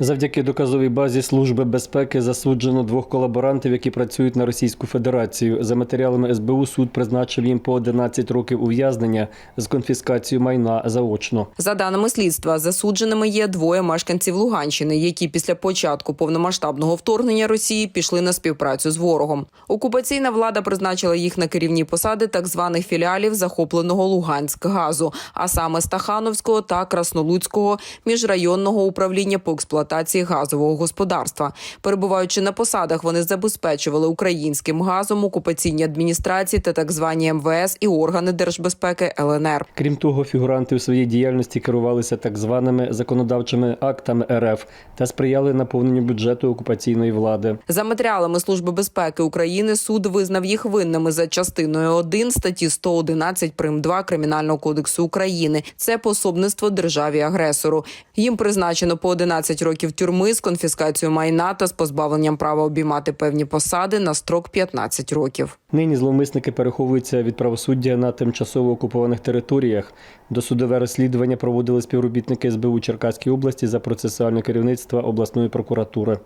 Завдяки доказовій базі Служби безпеки засуджено двох колаборантів, які працюють на Російську Федерацію. За матеріалами СБУ суд призначив їм по 11 років ув'язнення з конфіскацією майна заочно. За даними слідства, засудженими є двоє мешканців Луганщини, які після початку повномасштабного вторгнення Росії пішли на співпрацю з ворогом. Окупаційна влада призначила їх на керівні посади так званих філіалів захопленого Луганськгазу, а саме Стахановського та Краснолуцького міжрайонного управління по експлуатації газового господарства. Перебуваючи на посадах, вони забезпечували українським газом окупаційні адміністрації та так звані МВС і органи держбезпеки ЛНР. Крім того, фігуранти у своїй діяльності керувалися так званими законодавчими актами РФ та сприяли наповненню бюджету окупаційної влади. За матеріалами Служби безпеки України суд визнав їх винними за частиною 1 статті 111 прим. 2 Кримінального кодексу України. Це пособництво державі агресору. Їм призначено по 11 років тюрми з конфіскацією майна та з позбавленням права обіймати певні посади на строк 15 років. Нині зловмисники переховуються від правосуддя на тимчасово окупованих територіях. Досудове розслідування проводили співробітники СБУ Черкаської області за процесуальне керівництво обласної прокуратури.